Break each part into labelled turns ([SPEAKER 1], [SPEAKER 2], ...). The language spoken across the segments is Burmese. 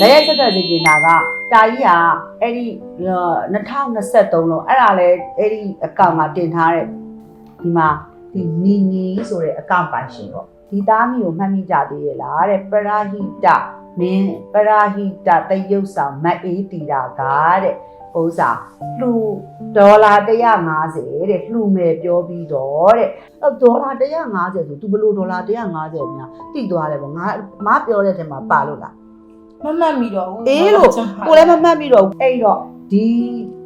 [SPEAKER 1] လက်ရက်ဆက်သက်စီကျင်တာကတာကြီးကအဲ့ဒီ2023လုံးအဲ့ဒါလဲအဲ့ဒီအကောင့်မှာတင်ထားတဲ့ဒီမှာဒီနီနီဆိုတဲ့အကောင့်ပိုင်ရှင်ပေါ့ဒီသားမီကိုမှတ်မိကြသေးရဲ့လားတဲ့ပရာဟိတမင်းပရာဟိတတရုပ်ဆောင်မတ်အေးတီတာကတဲ့ဥစ္စာလှူဒေါ်လာ150တဲ့လှူမယ်ပြောပြီးတော့တဲ့အဲ့ဒေါ်လာ150ဆို तू ဘယ်လိုဒေါ်လာ150များတိသွားတယ်ပေါ့ငါမပြောတဲ့ထဲမှာပါလို့လား
[SPEAKER 2] မမှတ်မိတော့ဘူး
[SPEAKER 1] အေးလို့ကိုလည်းမမှတ်မိတော့ဘူးအဲ့တော့ဒီ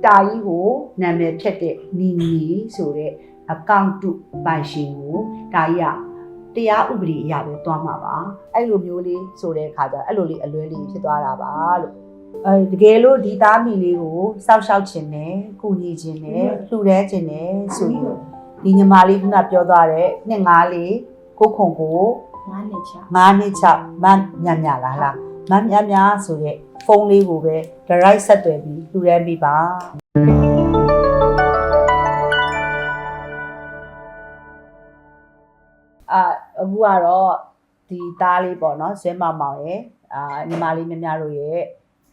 [SPEAKER 1] တာကြီးကိုနာမည်ဖြတ်တဲ့နီနီဆိုတဲ့အကောင့်တုပိုင်ရှင်ကိုတာကြီးကတရားဥပဒေအရာပဲတွားမှာပါအဲ့လိုမျိုးလေးဆိုတဲ့အခါကျတော့အဲ့လိုလေးအလွဲလေးဖြစ်သွားတာပါလို့အဲတကယ်လို့ဒီသားမီလေးကိုစောက်ရှောက်ခြင်းနဲ့ကုညီခြင်းနဲ့လှူဒန်းခြင်းနဲ့ဆိုရင်ဒီညီမလေးကပြောသွားတဲ့နှစ်ငါးလေးကိုခုံကို
[SPEAKER 2] ငါးနှစ်ချ
[SPEAKER 1] 9နှစ်6မန်းညံ့ညံ့လားလား မန်းညံ့ညံ့ဆိုတဲ့ဖုန်းလေးကိုပဲ direct ဆက်သွယ်ပြီးလူရဲမိပါအာအခုကတော့ဒီသားလေးပေါ့နော်ဇွဲမောင်မောင်ရဲ့အာညီမလေးမြမြတို့ရဲ့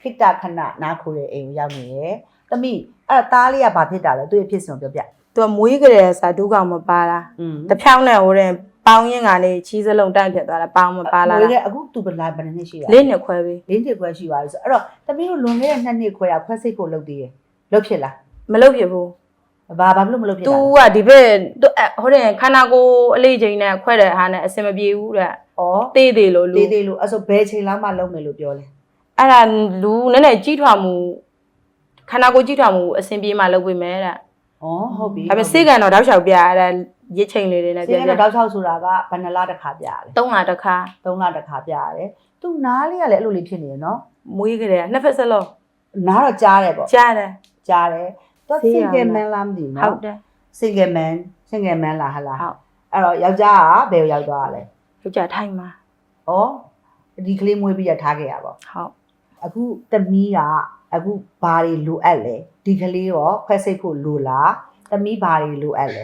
[SPEAKER 1] ခိတ္တခဏနားခိုတဲ့အိမ်ကိုရောက်နေရဲ့တမိအဲ့ဒါသားလေးကဘာဖြစ်တာလဲသူ့ရဲ့ဖြစ်စဉ်ကိုပြောပြ
[SPEAKER 2] သူကမွေးကြတဲ့စာဒုကောင်မပါလား
[SPEAKER 1] อืม
[SPEAKER 2] တဖြောင်းနဲ့ဟိုတဲ့ ပေါင်းရင်ကနေချီးစလုံးတိုက်ဖြစ်သွားတာပေါင်းမပါလား
[SPEAKER 1] ငွေနဲ့အခုသူဘယ်လာဘယ်နှစ်ရှိရလဲ
[SPEAKER 2] လေးနှစ်ခွဲပြီ
[SPEAKER 1] လေးနှစ်ခွဲရှိပါပြီဆိုအဲ့တော့သမီးတို့လွန်ခဲ့တဲ့နှစ်နှစ်ခွဲကခွဲစိတ်ဖို့လုပ်သေးတယ်လုပ်ဖြစ်လား
[SPEAKER 2] မလုပ်ဖြစ်ဘူး
[SPEAKER 1] ဘာဘာဖြစ်လို့မလုပ်ဖြစ်
[SPEAKER 2] तू
[SPEAKER 1] တာလဲ
[SPEAKER 2] ကဒီဘက်သူအဲ့ဟိုတဲ့ခန္ဓာကိုယ်အလေးချိန်နဲ့ခွဲတဲ့ဟာနဲ့အဆင်မပြေဘူးတဲ့
[SPEAKER 1] ဩ
[SPEAKER 2] သေးသေးလို့လူ
[SPEAKER 1] သေးသေးလို့အဲ့ဆိုဘယ်ချိန်လောက်မှလုပ်မယ်လို့ပြောလဲ
[SPEAKER 2] အဲ့ဒါလူနည်းနည်းကြီးထွားမှုခန္ဓာကိုယ်ကြီးထွားမှုအဆင်ပြေမှလုပ်ပေးမယ်တဲ့
[SPEAKER 1] ဩဟုတ်ပြီ
[SPEAKER 2] ဒါပေမဲ့စိတ်ကတော့တောက်လျှောက်ပြရတဲ့ ရစ်ချိန်လေးတွေနဲ့
[SPEAKER 1] စေ
[SPEAKER 2] ပြ
[SPEAKER 1] က
[SPEAKER 2] ပြ
[SPEAKER 1] တော့တောက်ချောက်ဆိုတာကဘယ်နှလတစ်ခါပြရလဲ
[SPEAKER 2] သုံးလာတစ်ခါ
[SPEAKER 1] သုံးလတစ်ခါပြရတယ်သူနားလေးကလည်းအဲ့လိုလေးဖြစ်နေရနော်
[SPEAKER 2] မွေးကြတဲ့နှစ်ဖက်စလုံး
[SPEAKER 1] နားတော့ကြားတယ်ပေါ့
[SPEAKER 2] ကြားတယ်
[SPEAKER 1] ကြားတယ်သူ
[SPEAKER 2] ဆေးရ
[SPEAKER 1] single
[SPEAKER 2] အောင်
[SPEAKER 1] man လားမသိဘူး
[SPEAKER 2] ဟုတ်
[SPEAKER 1] နော်
[SPEAKER 2] တယ်
[SPEAKER 1] single man single man လားဟလား
[SPEAKER 2] ဟုတ်
[SPEAKER 1] အဲ့တော့ယောက်ျားကဘယ်ကိုရောက်သွားတာလဲ
[SPEAKER 2] ယောက်ျားထိုင်မှာ
[SPEAKER 1] ဩဒီကလေးမွေးပြီးရထားခဲ့ရပါ
[SPEAKER 2] ဟုတ်
[SPEAKER 1] အခုသမီးကအခုဘာတွေလိုအပ်လဲဒီကလေးရောခွဲစိတ်ဖို့လိုလားသမီးဘာတွေလိုအပ်လဲ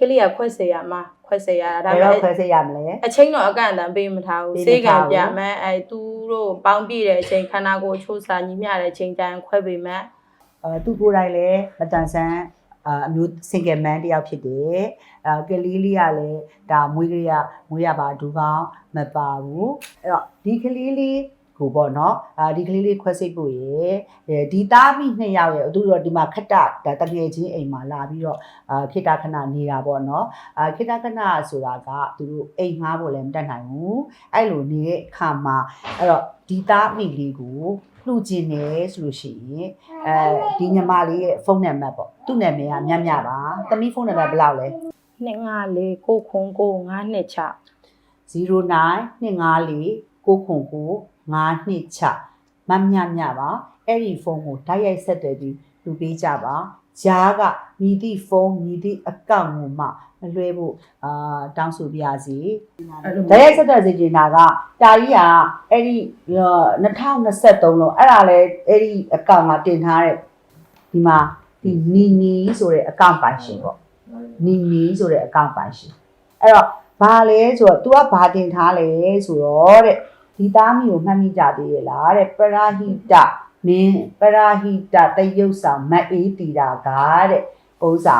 [SPEAKER 2] ကလေးကခွဲစေရမှာခွဲစေရတာ
[SPEAKER 1] ဘ
[SPEAKER 2] ဒါ
[SPEAKER 1] ယ်
[SPEAKER 2] ပေ
[SPEAKER 1] တော့ခွဲ
[SPEAKER 2] မဲ့
[SPEAKER 1] စိတ်ရမလဲ
[SPEAKER 2] အချိန်တော့အကန့်အသတ်ပေးမထားဘူး
[SPEAKER 1] ပေးမ
[SPEAKER 2] စေကံ
[SPEAKER 1] ထားဘူး
[SPEAKER 2] ပြမယ်အဲသူတို့ပေါင်းပြည့်တဲ့အချိန်ခန္ဓာကိုယ်ချိုးစာညီမျှတဲ့အချိန်တိုင်းခွဲပေးမယ်
[SPEAKER 1] အဲသူကိုယ်တိုင်လည်းမတန်ဆန်းအာအမျိုး single man တယောက်ဖြစ်တယ်အဲကလေးလေးကလည်းဒါမွေးကလေးကမွေးရပါဒူကောင်းမပါဘူးအဲ့တော့ဒီကလေးလေး ကိုပေါ့နော်အာဒီကလေးလေးခွဲစိတ်ဖို့ရယ်အဲဒီသားမိနှစ်ယောက်ရယ်သူတို့ဒီမှာခက်တာဒါတငယ်ချင်းအိမ်မှာလာပြီးတော့အာခိတခဏနေတာပေါ့နော်အာခိတခဏဆိုတာကသူတို့အိမ်ငှားဖို့လည်းမတတ်နိုင်ဘူးအဲ့လိုနေတဲ့အခါမှာအဲ့တော့ဒီသားမိလေးကိုလှူခြင်းတယ်ဆိုလို့ရှိရင်အဲဒီညီမလေးရဲ့ဖုန်းနံပါတ်ပေါ့သူ့နာမည်ကမြတ်မြပါသမီးဖုန်းနံပါတ်ဘယ်လောက်လဲ
[SPEAKER 2] နှစ် ငါလေးကိုခွန်ကိုငါးနှစ်ချ
[SPEAKER 1] 0929995926မမြမြပါအဲ့ဒီဖုန်းကိုဓာတ်ရိုက်ဆက်သွယ်ပြီးလူပေးကြပါဂျားကမြည်သည့်ဖုန်းမြည်သည့်အကောင့်ကိုမှမလွှဲဖို့အာတောင်းဆိုပြရစီဓာတ်ရိုက်ဆက်သွယ်စေချင်တာကတာကြီးကအဲ့ဒီ2023လုံးအဲ့ဒါလဲအဲ့ဒီအကောင့်မှာတင်ထားတဲ့ဒီမှာဒီနီနီဆိုတဲ့အကောင့်ပိုင်ရှင်ပေါ့နီနီဆိုတဲ့အကောင့်ပိုင်ရှင်အဲ့တော့ဘာလဲဆိုတော့ तू ကဘာတင်ထားလဲဆိုတော့တဲ့ ဒီသားမီကိုမှတ်မိကြသေးရဲ့လားတဲ့ပရာဟိတမင်းပရာဟိတတရုပ်ဆောင်မတ်အေးတီတာကတဲ့ဥစ္စာ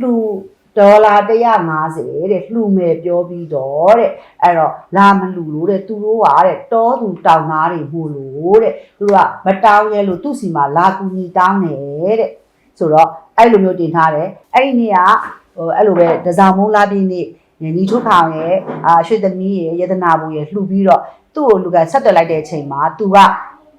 [SPEAKER 1] လှူဒေါ်လာ150တဲ့လှူမယ်ပြောပြီးတော့တဲ့အဲ့တော့လာမလှူလို့တဲ့သူတို့ကတဲ့တောသူတောင်သားတွေမှုလို့တဲ့သူတို့ကမတောင်းရဲလို့သူ့စီမှာလာကူညီတောင်းတယ်တဲ့ဆိုတော့အဲ့လိုမျိုးတင်ထားတယ်အဲ့ဒီနေ့ကဟိုအဲ့လိုပဲဒဇာမုံလာပြင်းနေ့ ညီထုတ်ခေါင်ရဲ့အာရွှေသမီးရဲ့ယတနာဘူရဲ့လှူပြီးတော့သူ့ကိုလူကဆက်သွယ်လိုက်တဲ့အချိန်မှာ तू က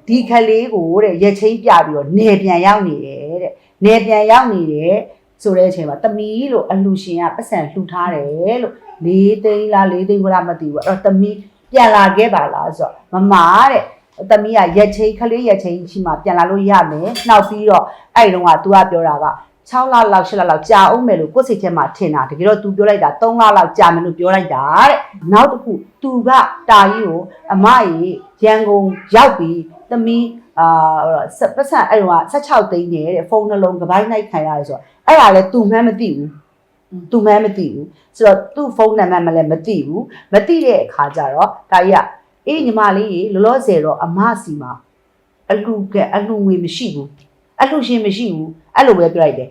[SPEAKER 1] ဒီခလေးကိုတဲ့ရက်ချင်းပြပြီးတော့နေပြန်ရောက်နေတယ်တဲ့နေပြန်ရောက်နေတယ်ဆိုတဲ့အချိန်မှာသမီးလို့အလူရှင်ကပတ်စံလှူထားတယ်လို့၄သိန်းလား၄သိန်းဘလားမသိဘူးအဲ့တော့သမီးပြန်လာခဲ့ပါလားဆိုတော့မမတဲ့သမီးကရက်ချင်းခလေးရက်ချင်းရှိမှပြန်လာလို့ရမယ်နှောက်ပြီးတော့အဲ့ဒီတော့က तू ကပြောတာက 6လလောက်7လလောက်ကြာအောင်မယ်လို့ကိုယ်စိတ်ထဲမှာထင်တာတကယ်တော့ तू ပြောလိုက်တာ3လလောက်ကြာမယ်လို့ပြောလိုက်တာတဲ့နောက်တစ်ခု तू ကတာကြီးကိုအမကြီးရန်ကုန်ရောက်ပြီးသမီးအာဆက်ပတ်စံအဲ့တော့16သိန်းနဲ့တဲ့ဖုန်းနှလုံးကပိုင်းလိုက်ခံရတယ်ဆိုတော့အဲ့ဒါလဲ तू မှန်းမသိဘူး तू မှန်းမသိဘူးဆိုတော့ तू ဖုန်းနံပါတ်မလဲမသိဘူးမသိတဲ့အခါကျတော့ဒါကြီးက အေးညီမလေးရေလောလောဆယ်တော့အမစီမှာအလူကအလူငွေမရှိဘူးအလူရှင်မရှိဘူးအဲ့လိုပဲပြောလိုက်တယ်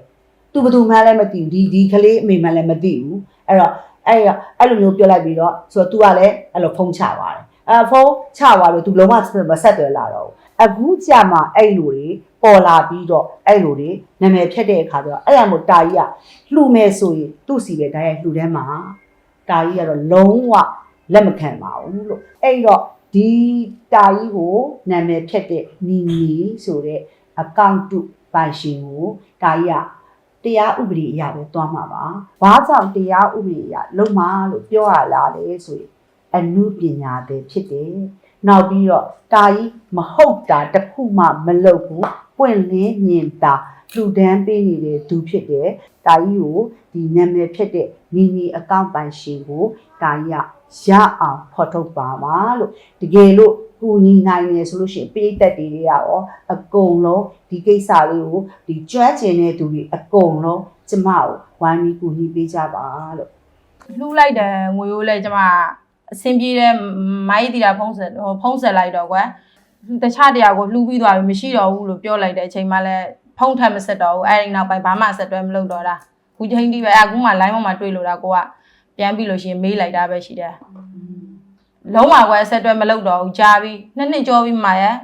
[SPEAKER 1] သူဘယ်သူမှလည်းမသိဘူးဒီဒီကလေးအမေမှလည်းမသိဘူးအဲ့တော့အဲ့ရအဲ့လိုမျိုးပြောလိုက်ပြီးတော့ဆိုတော့ तू ကလည်းအဲ့လိုဖုန်းချသွားတယ်အဲ့ဖုန်းချသွားလို့ तू လုံးဝမဆက်သွယ်လာတော့ဘူးအခုကြာမှအဲ့လိုတွေပေါ်လာပြီးတော့အဲ့လိုတွေနာမည်ဖြတ်တဲ့အခါကျတော့အဲ့ရမို့တာကြီးကလှူမယ်ဆိုရင်သူ့စီပဲဒါရိုက်လှူထဲမှာတာကြီးကတော့လုံးဝလက်မခံပါဘူးလို့အဲ့တော့ဒီတာကြီးကိုနာမည်ဖြတ်တဲ့နီနီဆိုတဲ့အကောင့်တုပိုင်ရှင်ကိုတာကြီးက တရားဥပဒေအရပဲတွားမှာပါ။ဘာကြောင့်တရားဥပဒေအရလုံမလို့ပြောရလားလေဆိုရင်အနုပညာတွေဖြစ်တယ်။နောက်ပြီးတော့တာကြီးမဟုတ်တာတစ်ခုမှမလုပ်ဘူး။ပွင့်လင်းမြင်တာလူဒန်းပေးနေတဲ့သူဖြစ်တယ်။တာကြီးကိုဒီနာမည်ဖြစ်တဲ့မီနီအကောင့်ပိုင်ရှင်ကိုတာကြီးကရအောင်ဖော်ထုတ်ပါပါလို့တကယ်လို့ ကူညီနိုင်နေဆိုလို့ရှိရင်ပိဋကတ်တွေရောအကုန်လုံးဒီကိစ္စလေးကိုဒီကျွမ်းကျင်တဲ့သူတွေအကုန်လုံးကျမကိုဝိုင်းပြီးကူညီပေးကြပါလို့
[SPEAKER 2] လှူလိုက်တယ်ငွေရိုးလဲကျမအဆင်ပြေတဲ့မိုင်းတီတာဖုံးဆက်ဟိုဖုံးဆက်လိုက်တော့ကွယ်တခြားတရားကိုလှူပြီးသွားပြီမရှိတော့ဘူးလို့ပြောလိုက်တဲ့အချိန်မှလည်းဖုံးထက်မဆက်တော့ဘူးအဲ့ဒီနောက်ပိုင်းဘာမှဆက်တွဲမလုပ်တော့တာခုချိန်ဒီပဲအခုမှ line ပေါ်မှာတွေ့လို့တာကိုကပြန်ပြီးလို့ရှိရင်မေးလိုက်တာပဲရှိတယ် လုံးဝကွယ်ဆက်တွဲမလုပ်တော့ဘူးကြားပြီးနှစ်နှစ်ကြောပြီးမှရဲ့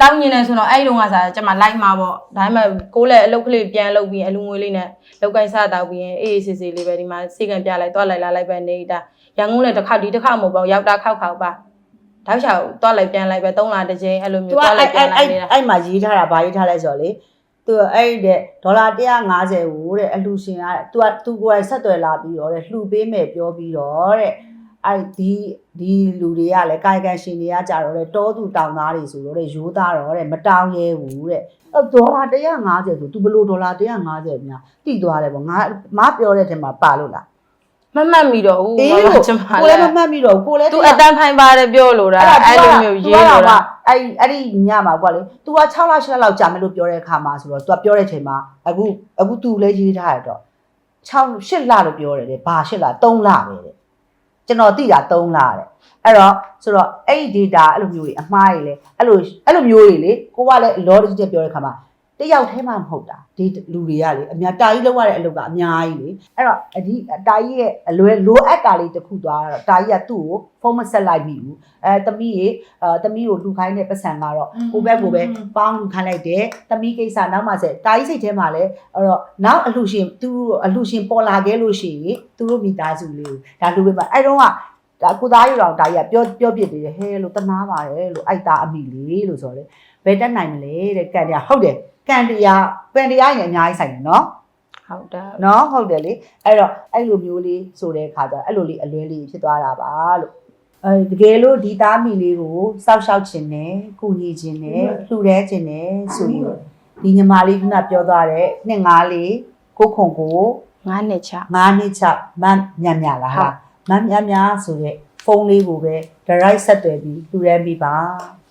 [SPEAKER 2] တောင်းညင်နေဆိုတော့အဲ့ဒီတုန်းကစားကျမ line မှာပေါ့ဒါပေမဲ့ကိုယ်လည်းအလုပ်ကလေးပြန်လုပ်ပြီးအလူငွေလေးနဲ့လောက်ကိုင်းစားတောက်ပြီးရင်အေးအေးဆေးဆေးလေးပဲဒီမှာစိတ်ကံပြလိုက်တွားလိုက်လာလိုက်ပဲနေတာရန်ကုန်လည်းတစ်ခါဒီတစ်ခါမဟုတ်ပါဘူးရောက်တာခောက်ခောက်ပါတောက်ချောက်တွားလိုက်ပြန်လိုက်ပဲ၃လတစ်ချိန်အဲ့လိုမျိုး
[SPEAKER 1] သူက
[SPEAKER 2] တွားလို
[SPEAKER 1] အဲ့
[SPEAKER 2] က်ပြန်
[SPEAKER 1] အဲ့
[SPEAKER 2] လိုက်နေတာ
[SPEAKER 1] အဲ့မှာရေးထားတာဗာရေးထားလဲဆိုတော့လေသူအဲ့တဲ့ဒေါ်လာ150ကိုတဲ့အလှရှင်ကသူကသူကိုယ်ဆက်သွယ်လာပြီးတော့တဲ့လှူပေးမယ်ပြောပြီးတော့တဲ့ အဲ့ဒီဒီလူတွေကလည်းကာယကံရှင်တွေကကြတော့တဲ့တောသူတောင်သားတွေဆိုတော့တဲ့ရိုးသားတော့တဲ့မတောင်းရဲဘူးတဲ့အဲ့ဒေါ်လာ150ဆိုသူဘလို့ဒေါ်လာ150များတိသွားတယ်ပေါ့ငါမပြောတဲ့ထဲမှာပါလို့လား
[SPEAKER 2] မမှတ်မိတော့ဘူး
[SPEAKER 1] အေး
[SPEAKER 2] ဘာ
[SPEAKER 1] လို့
[SPEAKER 2] လို့ကျမ
[SPEAKER 1] ကို
[SPEAKER 2] လဲ
[SPEAKER 1] လည်းမမှတ်မိတော့ဘူးကိုလည်း
[SPEAKER 2] သူအတန်းဖိုင်ပါတယ်ပြောလို့တာအဲ့လိုမျိုးရေးလို့တာ
[SPEAKER 1] အဲ့အဲ့ဒီညမှာကွာလေ तू က6လ8လလောက်ကြာမယ်လို့ပြောတဲ့အခါမှာဆိုတော့ तू ကပြောတဲ့ချိန်မှာအခုအခု तू လည်းရေးထားရတော့6 8လလို့ပြောတယ်လေဘာ8လ3လပဲတဲ့ ကျွန်တော်သိတာ3လတဲ့အဲ့တော့ဆိုတော့အဲ့ဒီ data အဲ့လိုမျိုးတွေအမှားတွေလေအဲ့လိုအဲ့လိုမျိုးတွေလေကိုကလည်း law တစ်ချက်ပြောတဲ့အခါမှာ တယောက်တည်းမှမဟုတ်တာဒီလူတွေကလေအများတာကြီးလောက်ရတဲ့အလုပ်ကအများကြီးလေအဲ့တော့အဒီတာကြီးရဲ့အလွယ်လိုအပ်တာလေးတစ်ခုသွားတော့တာကြီးကသူ့ကိုဖုန်းမဆက်လိုက်ပြီဘူးအဲတမီးရေအဲတမီးကိုလှူခိုင်းတဲ့ပတ်စံကတော့ကိုဘက်ကိုပဲပေါင်းလှူခိုင်းလိုက်တယ်တမီးကိစ္စနောက်မှဆက်တာကြီးစိတ်ထဲမှာလဲအဲ့တော့နောက်အလှူရှင်သူအလှူရှင်ပေါ်လာခဲ့လို့ရှိရင်သူတို့မိသားစုလေးကိုဒါလှူပေးပါအဲ့တော့ကဒါကိုသားရတော်တာကြီးကပြောပြောပြစ်တယ်ဟဲလို့တနာပါတယ်လို့အိုက်သားအမိလေးလို့ဆိုတော့လေဘယ်တက်နိုင်မလဲတဲ့ကန်တရားဟုတ်တယ် ကန်တရားပန်တရားရင်အများကြီးဆိုင်တယ်နော်
[SPEAKER 2] ဟုတ်တယ်
[SPEAKER 1] နော်ဟုတ်တယ်လေအဲ့တော့အဲ့လိုမျိုးလေးဆိုတဲ့အခါကျတော့အဲ့လိုလေးအလွဲလေးဖြစ်သွားတာပါလို့အဲတကယ်လို့ဒီသားမိလေးကိုစောက်ရှောက်ခြင်းနဲ့ကုညီခြင်းနဲ့လှူရဲခြင်းနဲ့ဆိုရင်ဒီညီမလေးကပြောသွားတဲ့နှစ်ငါးလေးကိုခုံကို
[SPEAKER 2] ငါးနှစ်ချ
[SPEAKER 1] ငါးနှစ်ချမမ်ညံ့ညံ့လားဟာမမ်ညံ့ညံ့ဆိုတဲ့ဖုန်းလေးကိုပဲ direct ဆက်သွယ်ပြီးလှူရဲမိပါ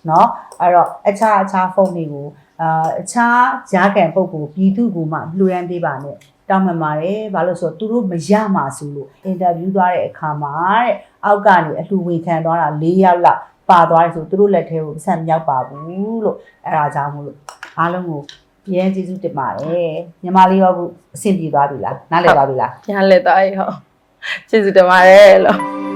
[SPEAKER 1] เนาะအဲ့တော့အခြားအခြားဖုန်းတွေကို အာအခြားဂျားကန်ပုတ်ကိုပြည်သူကိုမှလှူရမ်းပေးပါနဲ့တောင်းပန်ပါတယ်ဘာလို့လဲဆိုတော့သူတို့မရမှာဆိုလို့အင်တာဗျူးသွားတဲ့အခါမှာတဲ့အောက်ကနေအလှူဝင်ခံသွားတာ၄ယောက်လောက်ပါသွားတယ်ဆိုသူတို့လက်ထဲကိုဆက်မရောက်ပါဘူးလို့အဲဒါကြောင့်မို့လို့အားလုံးကိုရဲကျေးဇူးတင်ပါတယ်ညီမလေးရောအခုအဆင်ပြေသွားပြီလားနားလည်သွားပြီလား
[SPEAKER 2] ပြန်လဲတော့အေးဟုတ်ကျေးဇူးတင်ပါတယ်လို့